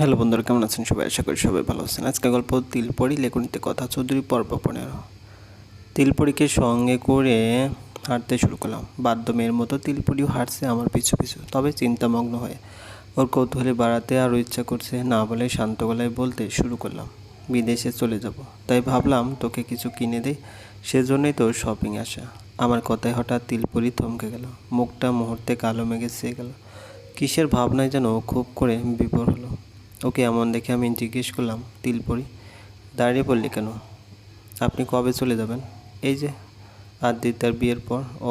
Hello বন্ধুরা, কেমন আছেন সবাই? আশা করি সবাই ভালো আছেন। আজকে গল্প তিলপড়ি লেখনীতে কথা, চৌধুরী পর্ব পনেরো। তিলপড়িকে সঙ্গে করে হাঁটতে শুরু করলাম। বাদ্য মেয়ের মতো তিলপরিও হাঁটছে আমার পিছু পিছু, তবে চিন্তামগ্ন হয়ে। ওর কৌতূহলী বাড়াতে আরও ইচ্ছা করছে, না বলে শান্ত গলায় বলতে শুরু করলাম, বিদেশে চলে যাব। তাই ভাবলাম, তোকে কিছু কিনে দেই, সেজন্যই তোর শপিং আসা। আমার কথায় হঠাৎ তিলপরি থমকে গেল। মুখটা মুহূর্তে কালো মেঘে চেয়ে গেল। কিসের ভাবনায় যেন খুব করে বিপর হলো। ওকে এমন দেখে আমি জিজ্ঞেস করলাম তিলপরি দাঁড়িয়ে পড়লি কেন? আপনি কবে চলে যাবেন? এই যে আদিত্যার বিয়ের পর, ও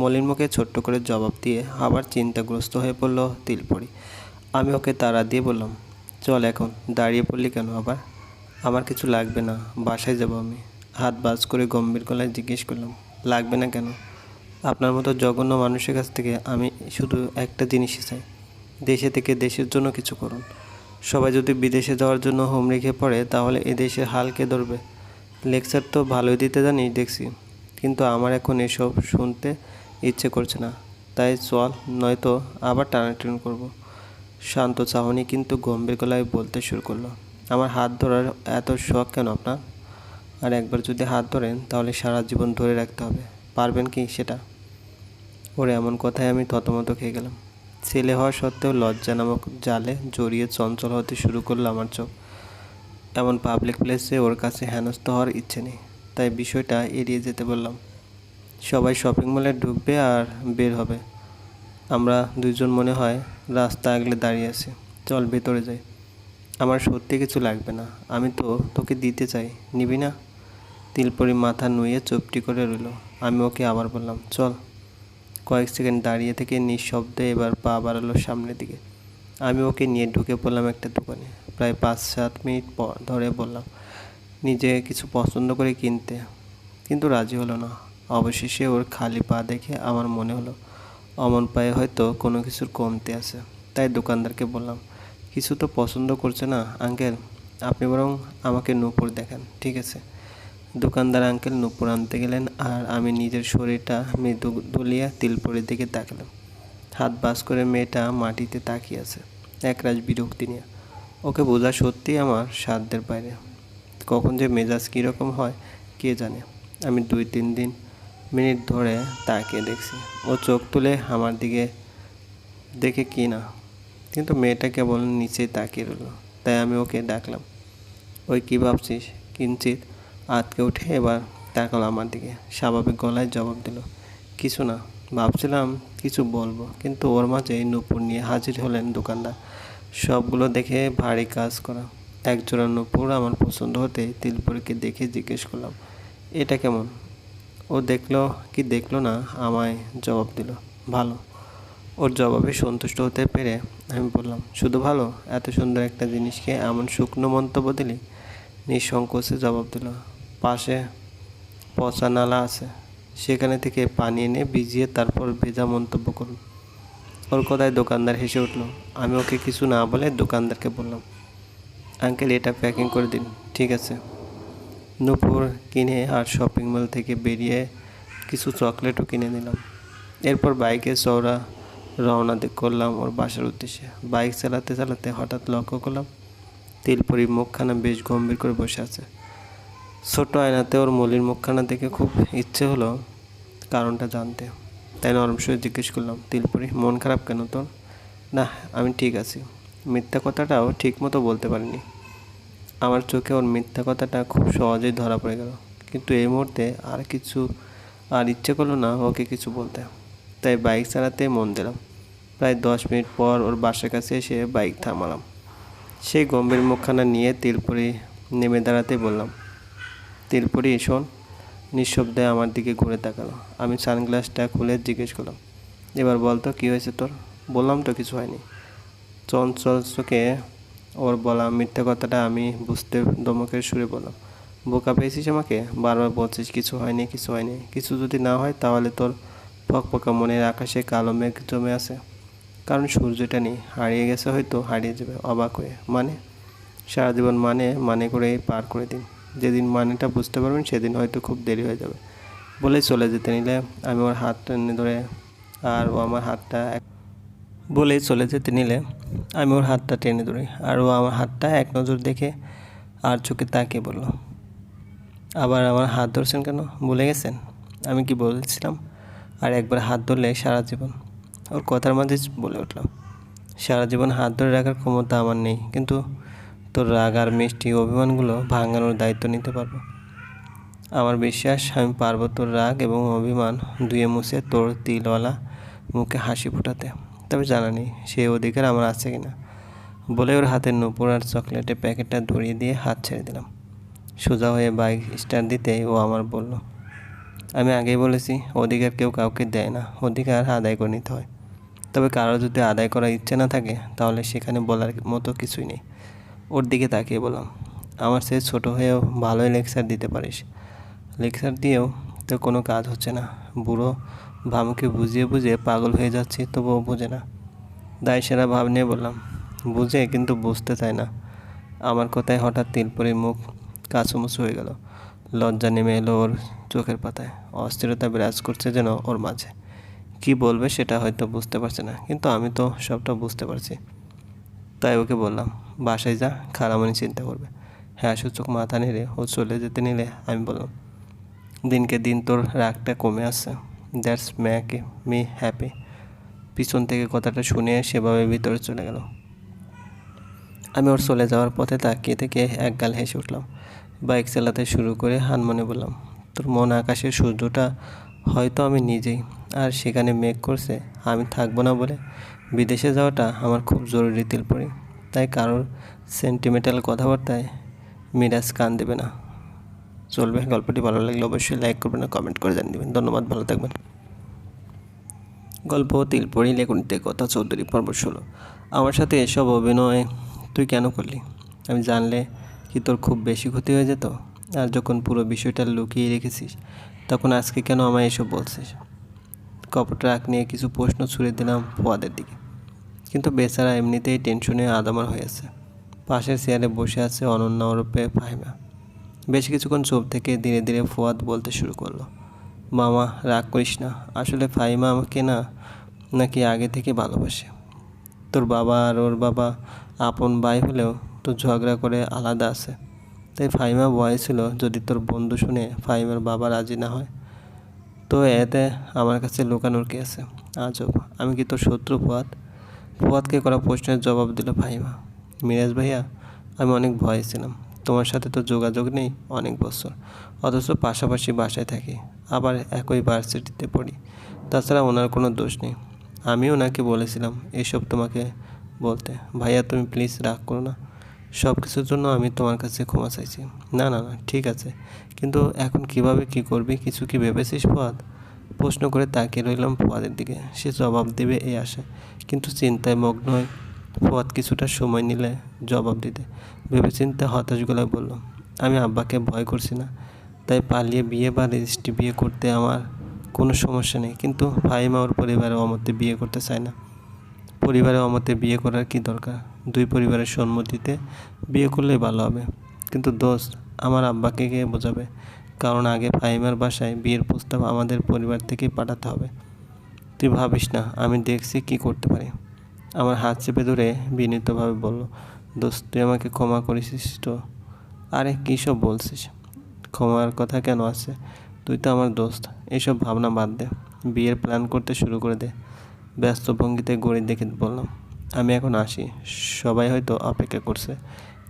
মলিন মুখে ছোট্ট করে জবাব দিয়ে আবার চিন্তাগ্রস্ত হয়ে পড়ল তিলপরি আমি ওকে তাড়া দিয়ে বললাম, চল এখন, দাঁড়িয়ে পড়লি কেন আবার? আমার কিছু লাগবে না, বাসায় যাব আমি। হাত বাজ করে গম্ভীর গলায় জিজ্ঞেস করলাম, লাগবে না কেন? আপনার মতো জঘন্য মানুষের কাছ থেকে আমি শুধু একটা জিনিসই চাই, দেশে থেকে দেশের জন্য কিছু করুন। সবাই যদি বিদেশে যাওয়ার জন্য হোম রেখে পড়ে, তাহলে এ দেশের হাল কে ধরবে? লেকচার তো ভালোই দিতে জানিস দেখছি। কিন্তু আমার এখন এসব শুনতে ইচ্ছে করছে না। তাই চল, নয়তো আবার টানাটানি করব। শান্ত চাহনি কিন্তু গম্ভীর গলায় বলতে শুরু করল। আমার হাত ধরার এত শখ কেন আপনার? আর একবার যদি হাত ধরেন, তাহলে সারা জীবন ধরে রাখতে হবে। পারবেন কি সেটা? ওর, এমন কথায় আমি থতমত খেয়ে গেলাম। ছেলে হওয়া সত্ত্বেও লজ্জা নামক জালে জড়িয়ে চঞ্চল হতে শুরু করল আমার চোখ। এমন পাবলিক প্লেসে ওর কাছে হেনস্থ হওয়ার ইচ্ছে নেই। তাই বিষয়টা এড়িয়ে যেতে বললাম। সবাই শপিং মলে ঢুকবে আর বের হবে। আমরা দুইজন মনে হয় রাস্তা আগলে দাঁড়িয়ে আছি। চল ভেতরে যাই। আমার সত্যি কিছু লাগবে না। আমি তো তোকে দিতে চাই। নিবি না? তিলপরি মাথা নুয়ে চুপটি করে রইল। আমি ওকে আবার বললাম, চল। কয়েক সেকেন্ড দাঁড়িয়ে থেকে নিঃশব্দে এবার পা বাড়ালো সামনের দিকে। আমি ওকে নিয়ে ঢুকে পড়লাম একটা দোকানে। প্রায় পাঁচ সাত মিনিট পর ধরে বললাম, নিজে কিছু পছন্দ করে কিনতে। কিন্তু রাজি হলো না। অবশেষে ওর খালি পা দেখে আমার মনে হলো, অমন পায়ে হয়তো কোনো কিছুর কমতে আছে। তাই দোকানদারকে বললাম, কিছু তো পছন্দ করছে না, আঙ্কেল। আপনি বরং আমাকে নূপুর দেখান, ঠিক আছে? দোকানদার আঙ্কেল নূপুর আনতে গেলেন আর আমি নিজের শরীরটা মৃদু দুলিয়া তিলপরির দিকে তাকালাম। হাত বাস করে মেয়েটা মাটিতে তাকিয়ে আছে একরাজ বিরক্তি নিয়ে। ওকে বোঝা সত্যিই আমার সাধ্যের বাইরে। কখন যে মেজাজ কীরকম হয়, কে জানে? আমি দুই তিন দিন, মিনিট ধরে তাকিয়ে দেখছি। ও চোখ তুলে আমার দিকে দেখে কি না। কিন্তু মেয়েটা কেবল নিচেই তাকিয়ে রইল। তাই আমি ওকে ডাকলাম, ওই কী ভাবছিস? কিঞ্চিত আতকে উঠে এবার তাকালো আমার দিকে। স্বাভাবিক গলায় জবাব দিল, কিছু না, ভাবছিলাম কিছু বলব, কিন্তু ওর মাঝে নূপুর নিয়ে হাজির হলেন দোকানদার। সবগুলো দেখে ভারী কাজ করা। একজোড়া নূপুর আমার পছন্দ হতে তিলপুরিকে দেখে জিজ্ঞেস করলাম, এটা কেমন? ও দেখল কি দেখল না, আমায় জবাব দিল, ভালো। ওর জবাবে সন্তুষ্ট হতে পেরে আমি বললাম, শুধু ভালো? এত সুন্দর একটা জিনিসকে এমন শুকনো মন্তব্য দিলি? নিঃসংকোচে জবাব দিল পাশে পচা নালা আছে। সেখানে থেকে পানি এনে ভিজিয়ে তারপর ভেজা মন্তব্য করুন ওর কথায় দোকানদার হেসে উঠল, আমি ওকে কিছু না বলে দোকানদারকে বললাম, আঙ্কেল, এটা প্যাকিং করে দিন, ঠিক আছে? নূপুর কিনে আর শপিং মল থেকে বেরিয়ে কিছু চকলেটও কিনে নিলাম। এরপর বাইকে চওড়া রওনা করলাম ওর বাসার উদ্দেশ্যে। বাইক চালাতে চালাতে হঠাৎ লক্ষ্য করলাম তিলপরি মুখখানা বেশ গম্ভীর করে বসে আছে। ছোট আয়নাতে ওর মলির মুখখানা দেখে খুব ইচ্ছে হলো কারণটা জানতে। তাই নরম সুরে জিজ্ঞেস করলাম, তিলপুরি, মন খারাপ কেন তোর? না, আমি ঠিক আছি। মিথ্যা কথাটাও ঠিক মতো বলতে পারিনি। আমার চোখে ওর মিথ্যা কথাটা খুব সহজেই ধরা পড়ে গেল। কিন্তু এই মুহূর্তে আর কিছু, আর ইচ্ছে করল না ওকে কিছু বলতে। তাই বাইক চালাতে মন দিলাম। প্রায় দশ মিনিট পর ওর বাসার কাছে এসে বাইক থামালাম। সেই গম্ভীর মুখখানা নিয়ে তিলপুরি নেমে দাঁড়াতে বললাম তিলপুরি শোন নিঃশব্দে আমার দিকে ঘুরে তাকালো। আমি সানগ্লাসটা খুলে জিজ্ঞেস করলাম, এবার বলতো কী হয়েছে তোর? বললাম তো, কিছু হয়নি। চঞ্চল চোখে ওর বলা মিথ্যা কথাটা আমি বুঝতে দমকের সুরে বললাম, বোকা পেয়েছিস আমাকে? বারবার বলছিস, কিছু হয়নি কিছু হয়নি। কিছু যদি না হয়, তাহলে তোর ফকফকা মনের আকাশে কালো মেঘ জমে আছে। কারণ সূর্যটা নেই, হারিয়ে গেছে হয়তো, হারিয়ে যাবে, অবাক হয়ে। মানে? সারা জীবন মানে মানে করেই পার করে দিন। যেদিন মানেটা বুঝতে পারবেন, সেদিন হয়তো খুব দেরি হয়ে যাবে। বলে চলে যেতে নিলে আমি ওর হাত টেনে ধরে আর ও আমার হাতটা বলে চলে যেতে নিলে আমি ওর হাতটা টেনে ধরি আর ও আমার হাতটা এক নজর দেখে আর চোখে তাকিয়ে বলল, আবার আমার হাত ধরছেন কেন? ভুলে গেছেন? আমি কি বলছিলাম? আর একবার হাত ধরলে সারা জীবন। ওর কথার মাঝে বলে উঠলাম সারা জীবন হাত ধরে রাখার ক্ষমতা আমার নেই, কিন্তু রাগ আর মিষ্টি অভিমানগুলো ভাঙানোর দায়িত্ব নিতে পারব। আমার বিশ্বাস, আমি পারব তোর রাগ এবং অভিমান ধুয়ে মুছে তোর তিলওয়ালা মুখে হাসি ফোটাতে। তবে জানা নেই, সে অধিকার আমার আছে কিনা। বলে ওর হাতের নুপুর আর চকলেটের প্যাকেটটা ধরিয়ে দিয়ে হাত ছেড়ে দিলাম। সোজা হয়ে বাইক স্টার্ট দিতেই ও আমার বলল, আমি আগেই বলেছি, অধিকার কেউ কাউকে দেয় না। অধিকার আদায় করে নিতে হয়। তবে কারও যদি আদায় করার ইচ্ছে না থাকে, তাহলে সেখানে বলার মতো কিছুই নেই। ওর দিকে তাকিয়ে বললাম, আমার সে ছোটো হয়েও ভালোই লেকচার দিতে পারিস। লেকচার দিয়েও তো কোনো কাজ হচ্ছে না। বুড়ো ভামকে বুঝিয়ে বুঝিয়ে পাগল হয়ে যাচ্ছি, তবুও বোঝে না। দায় সেরা ভাব নিয়ে বললাম, বুঝে, কিন্তু বুঝতে চায় না। আমার কথায় হঠাৎ তিলপরির মুখ কাছুমুছু হয়ে গেল। লজ্জা নেমে এলো ওর চোখের পাতায়। অস্থিরতা বিরাজ করছে যেন ওর মাঝে। কি বলবে সেটা হয়তো বুঝতে পারছে না, কিন্তু আমি তো সবটা বুঝতে পারছি। তাই ওকে বললাম বাসায় যা খারামনি চিন্তা করবে। হ্যাঁ সূচক মাথা নেড়ে ও চলে যেতে নিলে আমি বললাম, দিনকে দিন তোর রাগটা কমে আসছে। That's make me happy. পিছন থেকে কথাটা শুনে সেভাবে ভিতরে চলে গেল। আমি ওর চলে যাওয়ার পথে তাকিয়ে থেকে এক গাল হেসে উঠলাম। বাইক চালাতে শুরু করে হানমনে বললাম, তোর মন আকাশের সূর্যটা হয়তো আমি নিজেই, আর সেখানে মেঘ করছে, আমি থাকব না বলে। বিদেশে যাওয়াটা আমার খুব জরুরি তিল পড়ে তাই কারোর সেন্টিমেন্টাল কথাবার্তায় মিরাজ কান দেবে না। চলবে, গল্পটি ভালো লাগলে অবশ্যই লাইক করবেন আর কমেন্ট করে জানিয়ে দেবেন। ধন্যবাদ, ভালো থাকবেন। গল্প তিলপড়ি লেখনীতে কথা চৌধুরী, পর্ব ষোলো। আমার সাথে এসব অভিনয় তুই কেন করলি? আমি জানলে কি তোর খুব বেশি ক্ষতি হয়ে যেত? আর যখন পুরো বিষয়টা লুকিয়ে রেখেছিস, তখন আজকে কেন আমায় এসব বলছিস? কপট রাগ নিয়ে কিছু প্রশ্ন ছুড়ে দিলাম ফুয়াদের দিকে। কিন্তু বেচারা এমনিতেই টেনশনে আদামার হয়েছে পাশের চেয়ারে বসে আছে অনন্যা ওরূপে ফাহিমা। বেশ কিছুক্ষণ চোপ থেকে ধীরে ধীরে ফুয়াদ বলতে শুরু করল, মামা, রাগ করিস না, আসলে ফাহিমা আমাকে না, নাকি আগে থেকে ভালোবাসে। তোর বাবা আর ওর বাবা আপন ভাই হলেও তো ঝগড়া করে আলাদা আছে। তাই ফাহিমা ভয় ছিল যদি তোর বন্ধু শুনে ফাহিমার বাবা রাজি না হয়। তো এতে আমার কাছে লুকানোর কি আছে? আজব, আমি কি তোর শত্রু ফুয়াদ? ফুয়াদকে করা প্রশ্নের জবাব দিল ফাহিমা। মিরাজ ভাইয়া, আমি অনেক ভয়ে ছিলাম। তোমার সাথে তো যোগাযোগ নেই অনেক বছর। অথচ পাশাপাশি বাসায় থাকি। আবার একই ভার্সিটিতে পড়ি। তাছাড়া ওনার কোনো দোষ নেই। আমি ওনাকে বলেছিলাম এসব তোমাকে বলতে। ভাইয়া, তুমি প্লিজ রাগ করো না। সব কিছুর জন্য আমি তোমার কাছে ক্ষমা চাইছি। না না না, ঠিক আছে। কিন্তু এখন কীভাবে কি করবি, কিছু কি ভেবেছিস ফুয়াদ? প্রশ্ন করে তাকিয়ে রইলাম ফুয়াদের দিকে। সে জবাব দেবে এই আশা কিন্তু চিন্তায় মগ্ন হয়ে ফুয়াদ কিছুটা সময় নিলে জবাব দিতে। ভেবেচিন্তে হতাশ গলায় বলল, আমি আব্বাকে ভয় করছি না। তাই পালিয়ে বিয়ে বা রেজিস্ট্রি বিয়ে করতে আমার কোনো সমস্যা নেই। কিন্তু ফাহিমা ওর পরিবারের অমতে বিয়ে করতে চায় না। পরিবারে অমতে বিয়ে করার কি দরকার? দুই পরিবারের সম্মতিতে বিয়ে করলেই ভালো হবে। কিন্তু দোস্ত, আমার আব্বাকে কে বোঝাবে? কারণ আগে ফাহিমার বাসায় বিয়ের প্রস্তাব আমাদের পরিবার থেকেই পাঠাতে হবে। তুই ভাবিস না, আমি দেখছি কি করতে পারি। আমার হাত চেপে ধরে বিনীতভাবে বলল, দোস্ত, তুই আমাকে ক্ষমা করেছিস তো? আরে, কী সব বলছিস? ক্ষমার কথা কেন আছে? তুই তো আমার দোস্ত এইসব ভাবনা বাদ দে। বিয়ের প্ল্যান করতে শুরু করে দে। ব্যস্ত ভঙ্গিতে গড়ি দেখে বললাম, আমি এখন আসি। সবাই হয়তো অপেক্ষা করছে।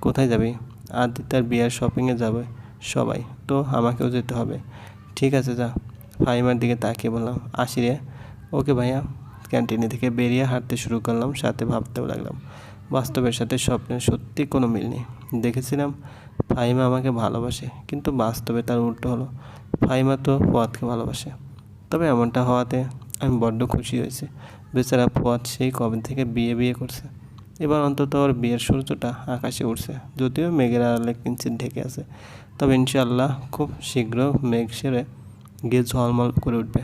কোথায় যাবি? আদিত্যার বিয়ের শপিংয়ে যাবে। সবাই, তো আমাকেও যেতে হবে। ঠিক আছে, যা। ফাইমার দিকে তাকিয়ে বললাম, আসি রে। ওকে ভাইয়া। ক্যান্টিনে থেকে বেরিয়ে হাঁটতে শুরু করলাম, সাথে ভাবতেও লাগলাম। বাস্তবের সাথে স্বপ্নের সত্যি কোনো মিল নেই। দেখেছিলাম ফাহিমা আমাকে ভালোবাসে, কিন্তু বাস্তবে তার উল্টো হলো। ফাহিমা তো ফুয়াদকে ভালোবাসে। তবে এমনটা হওয়াতে আমি বড্ড খুশি হয়েছি। বেচারা ফুয়াদ সেই কবে থেকে বিয়ে বিয়ে করছে। এবার অন্তত ওর বিয়ের সূর্যটা আকাশে উঠছে যদিও মেঘের আড়ালে কিঞ্চিত ঢেকে আছে। তবে ইনশাল্লাহ খুব শীঘ্র মেঘ সেরে গিয়ে ঝলমল করে উঠবে।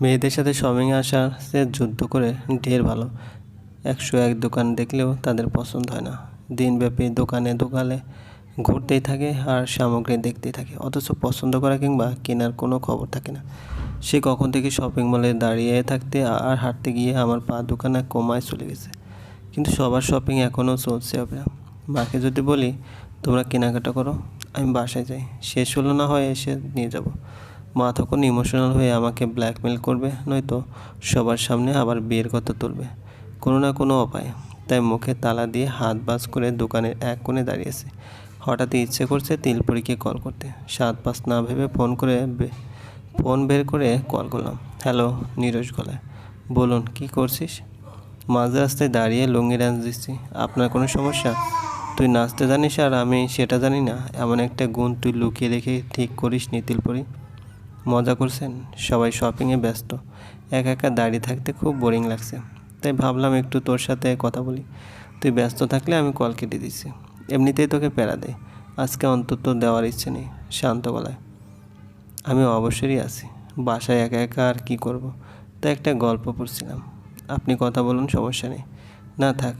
মেয়েদের সাথে শপিংয়ে আসার সে যুদ্ধ করে ঢের ভালো। একশো এক দোকান দেখলেও তাদের পছন্দ হয় না। দিনব্যাপী দোকানে দোকানে ঘুরতেই থাকে আর সামগ্রী দেখতেই থাকে। অথচ পছন্দ করা কিংবা কেনার কোনো খবর থাকে না। সে কখন থেকে শপিং মলে দাঁড়িয়ে থাকতে আর হাঁটতে গিয়ে আমার পা দোকানে কমায় চলে গেছে। কিন্তু সবার শপিং এখনও চলছে হবে মাকে যদি বলি তোমরা কেনাকাটা করো, আমি বাসায় যাই। শেষ হলো না হয় এসে নিয়ে যাব। মা তখন ইমোশনাল হয়ে আমাকে ব্ল্যাকমেল করবে, নয়তো সবার সামনে আবার বিয়ের কথা তুলবে। কোনো না কোনো উপায় তাই মুখে তালা দিয়ে হাত বাজ করে দোকানের এক কোণে দাঁড়িয়েছে। হঠাৎ ইচ্ছে করছে তিলপরিকে কল করতে। সাত পাঁচ না ভেবে ফোন করে ফোন বের করে কল করলাম। হ্যালো নীরজ গলায়। বলুন, কি করছিস? মাঝ রাস্তায় দাঁড়িয়ে লুঙ্গি ডান্স দিচ্ছি আপনার কোনো সমস্যা? তুই নাচতে জানিস আর আমি সেটা জানি না। এমন একটা গুণ তুই লুকিয়ে রেখে ঠিক করিস নি তিলপরি। মজা করছেন? সবাই শপিংয়ে ব্যস্ত। একা একা দাঁড়িয়ে থাকতে খুব বোরিং লাগছে। তাই ভাবলাম একটু তোর সাথে কথা বলি। তুই ব্যস্ত থাকলে আমি কল কেটে দিচ্ছি। এমনিতেই তোকে প্যারা দেয় আজকে অন্তত দেওয়ার ইচ্ছে নেই, শান্ত গলায়। আমি অবশ্যই আছি। বাসায় একা একা আর কী করব? তাই একটা গল্প পড়ছিলাম। আপনি কথা বলুন, সমস্যা নেই। না থাক।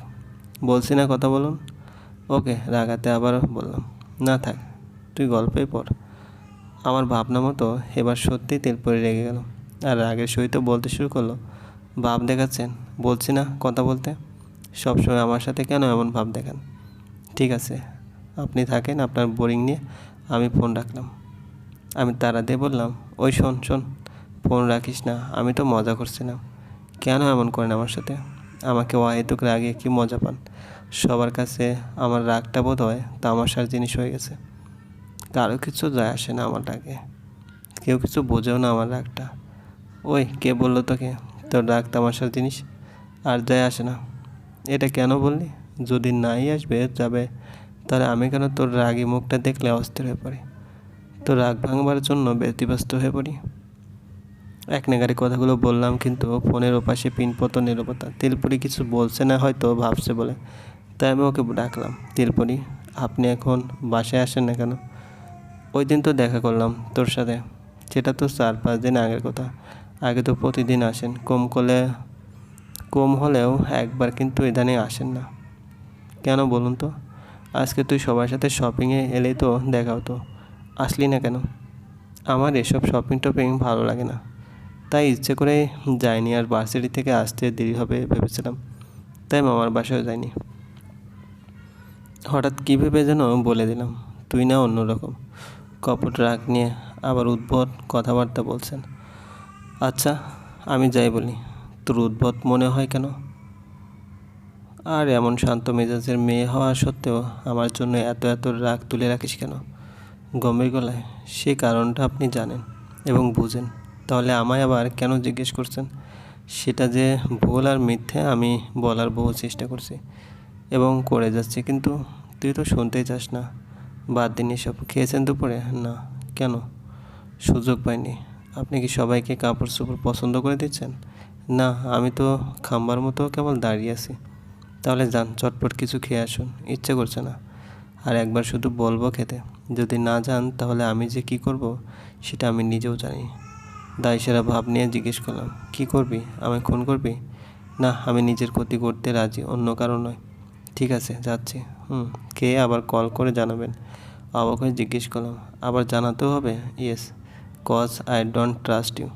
বলছি না কথা বলুন। ওকে, রাগাতে আবার বললাম, না থাক, তুই গল্পই পড়। আমার ভাবনা মতো এবার সত্যিই তেলপরে রেগে গেল আর রাগের সহিত বলতে শুরু করল, ভাব দেখাচ্ছেন? বলছি না কথা বলতে? সবসময় আমার সাথে কেন এমন ভাব দেখান? ঠিক আছে, আপনি থাকেন আপনার বোরিং নিয়ে, আমি ফোন রাখলাম। আমি তারা দিয়ে বললাম, ওই শোন শোন, ফোন রাখিস না, আমি তো মজা করছিলাম। কেন এমন করেন আমার সাথে? আমাকে অহেতুক রাগে কি মজা পান? সবার কাছে আমার রাগটা বোধ হয় তামাশার জিনিস হয়ে গেছে। কারও কিছু যায় আসে না আমার রাগে। কেউ কিছু বোঝেও না আমার রাগটা। ওই, কে বলল তোকে? তোর রাগ তামাশার জিনিস? আর যায় আসে না। এটা কেন বললি? যদি নাই আসবে, যাবে, তাহলে আমি কেন তোর রাগী মুখটা দেখলে অস্থির হয়ে পড়ি? তো রাগ ভাঙবার জন্য ব্যতিব্যস্ত হয়ে পড়ি। এক নাগারে কথাগুলো বললাম, কিন্তু ফোনের ওপাশে পিনপত নিরবতা। তিলপুরি কিছু বলছে না, হয়তো ভাবছে বলে। তাই আমি ওকে ডাকলাম, তিলপুরি, আপনি এখন বাসায় আসেন না কেন? ওই দিন তো দেখা করলাম তোর সাথে। সেটা তো চার পাঁচ দিন আগের কথা। আগে তো প্রতিদিন আসেন, কম করলে, কম হলেও একবার কিন্তু ইদানিং আসেন না। কেন বলুন তো? আজকে তুই সবার সাথে শপিংয়ে এলেই তো দেখা হতো। আসলি না কেন? আমার এসব শপিং টপিং ভালো লাগে না। তাই ইচ্ছে করে যাইনি আর ভার্সিটি থেকে আসতে দেরি হবে ভেবেছিলাম। তাই মামার বাসায় যাইনি। হঠাৎ কী ভেবে যেন বলে দিলাম, তুই না অন্যরকম কপট রাগ নিয়ে আবার উদ্ভট কথাবার্তা বলছেন। আচ্ছা আমি যাই বলি। তোর উদ্ভট মনে হয় কেন? আর এমন শান্ত মেজাজের মেয়ে হওয়া সত্ত্বেও আমার জন্য এত এত রাগ তুলে রাখিস কেন? গম্ভীর গলায়। সে কারণটা আপনি জানেন এবং বুঝেন। তাহলে আমায় আবার কেন জিজ্ঞেস করছেন? সেটা যে ভুল আর মিথ্যে আমি বলার বহু চেষ্টা করছি এবং করে যাচ্ছি, কিন্তু তুই তো শুনতেই চাস না। বাদ দিন এসব খেয়েছেন দুপুরে? না, কেন? সুযোগ পাইনি। আপনি কি সবাইকে কাপড় চোপড় পছন্দ করে দিচ্ছেন? না, আমি তো খাম্বার মতো কেবল দাঁড়িয়ে আছি। তাহলে যান, চটপট কিছু খেয়ে আসুন, ইচ্ছে করছে না। আর একবার শুধু বলব খেতে। যদি না যান, তাহলে আমি যে কি করব, সেটা আমি নিজেও জানি। দায় সেরা ভাব নিয়ে জিজ্ঞেস করলাম, কি করবি? আমায় খুন করবি? না, আমি নিজের ক্ষতি করতে রাজি, অন্য কারণ নয়। ঠিক আছে, যাচ্ছি। হুম, কে আবার কল করে জানাবেন? অবাক হয়ে জিজ্ঞেস করলাম, আবার জানাতেও হবে? Yes, cause I don't trust you.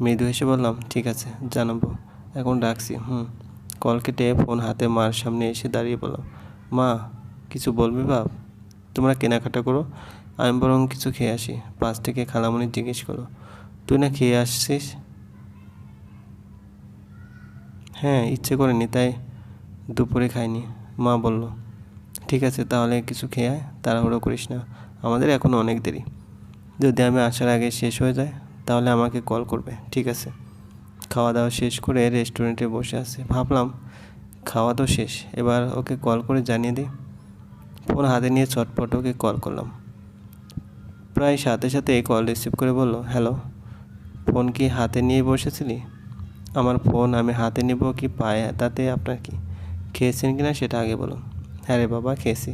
মৃদু হেসে বললাম, ঠিক আছে, জানাব। এখন রাখছি হুম। কল কেটে ফোন হাতে মার সামনে এসে দাঁড়িয়ে বললাম, মা, কিছু বলবি বাপ তোমরা কেনাকাটা করো? আমি বরং কিছু খেয়ে আসি। পাশ থেকে খালামণি জিজ্ঞেস করো তুই না খেয়ে আসছিস? হ্যাঁ ইচ্ছে করেনি, তাই দুপুরে খাইনি, মা বলল। ঠিক আছে, তাহলে কিছু খেয়ে আয়, তাড়াহুড়ো করিস না, আমাদের এখনও অনেক দেরি। যদি আমি আসার আগে শেষ হয়ে যায়, তাহলে আমাকে কল করবে, ঠিক আছে? খাওয়া দাওয়া শেষ করে রেস্টুরেন্টে বসে আছে। ভাবলাম, খাওয়া তো শেষ, এবার ওকে কল করে জানিয়ে দিই। ফোন হাতে নিয়ে চটপট ওকে কল করলাম। প্রায় সাথে সাথে এই কল রিসিভ করে বলল, হ্যালো। ফোন কি হাতে নিয়ে বসেছিলি? আমার ফোন আমি হাতে নেব কি পায়ে? তাতে আপনার কি খেয়েছেন কি না সেটা আগে বলুন। হ্যাঁ রে বাবা, খেয়েছি।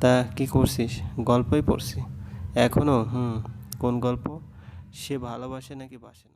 তা কি করছিস? গল্পই পড়ছি। এখনও হুম, কোন গল্প? সে ভালোবাসে নাকি বাসে না?